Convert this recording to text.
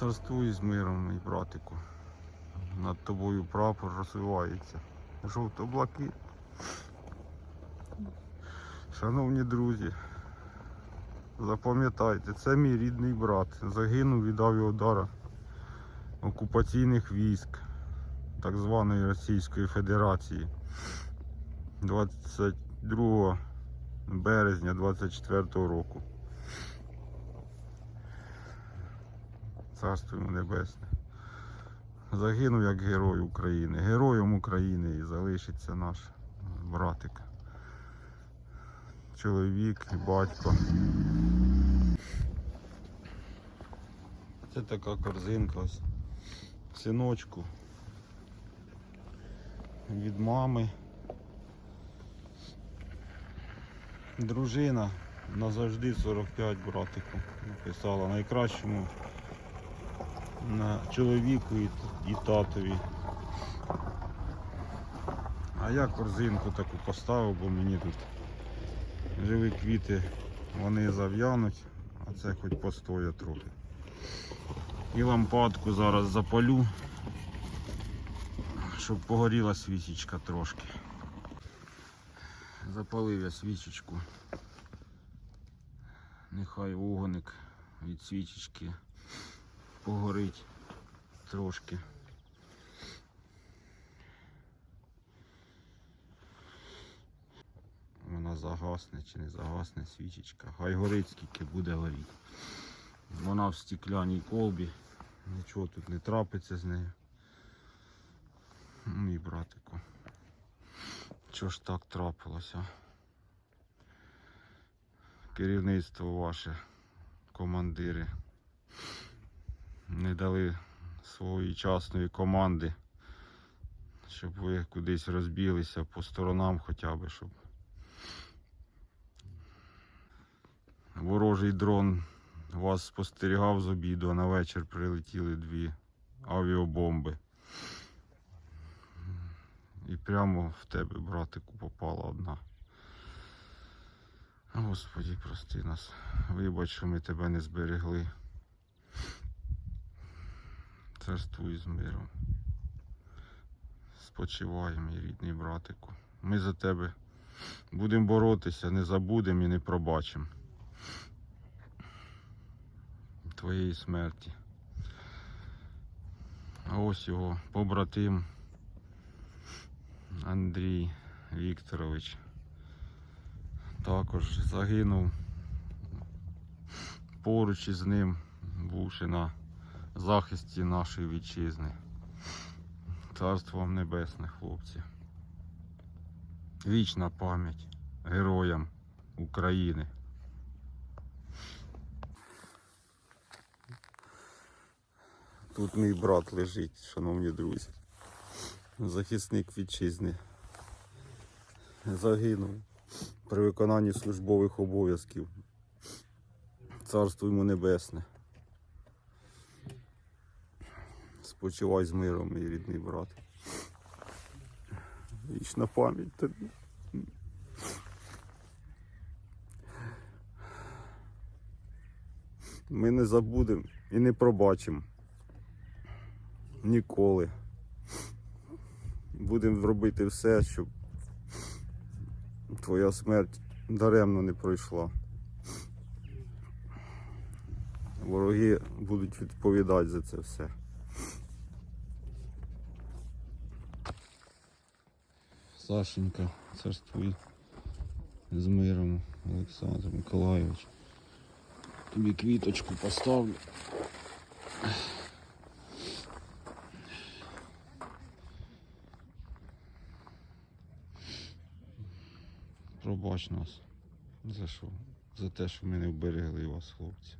Царствуй з миром, мій братику. Над тобою прапор розвивається. Жовто-блакит. Шановні друзі, запам'ятайте, це мій рідний брат. Загинув від авіаудара окупаційних військ так званої Російської Федерації 22 березня 24 року. Царство йому небесне. Загинув як герой України. Героєм України і залишиться наш братик. Чоловік і батько. Це така корзинка. Синочку. Від мами. Дружина назавжди 45 братику написала найкращому на чоловіку і, і татові. А я корзинку таку поставив, бо мені тут живі квіти, вони зав'януть, а це хоч постоє трохи. І лампадку зараз запалю, щоб погоріла свічечка трошки. Запалив я свічечку. Нехай вогоник від свічечки погорить трошки. Вона загасне чи не загасне свічечка. Хай горить скільки буде горіти. Вона в стекляній колбі. Нічого тут не трапиться з нею. Мій братику. Чого ж так трапилося? Керівництво ваше, командири не дали своєчасної команди, щоб ви кудись розбілися по сторонам хоча б, щоб ворожий дрон вас спостерігав з обіду, а на вечір прилетіли дві авіабомби. І прямо в тебе, братику, попала одна. Господі, прости нас. Вибач, що ми тебе не зберегли. Царствуй з миром. Спочивай, мій рідний братику. Ми за тебе будемо боротися, не забудемо і не пробачимо. Твоєї смерті. А ось його побратим Андрій Вікторович також загинув поруч із ним, бувши на захисті нашої вітчизни. Царство вам небесне, хлопці. Вічна пам'ять героям України. Тут мій брат лежить, шановні друзі. Захисник вітчизни. Загинув при виконанні службових обов'язків. Царство йому небесне. Спочивай з миром, мій рідний брат. Вічна пам'ять тобі. Ми не забудемо і не пробачимо. Ніколи. Будемо робити все, щоб твоя смерть даремно не пройшла. Вороги будуть відповідати за це все. Сашенька, царствуй з миром, Олександр Миколайович. Тобі квіточку поставлю. Пробач нас. За що? За те, що ми не вберегли вас, хлопці.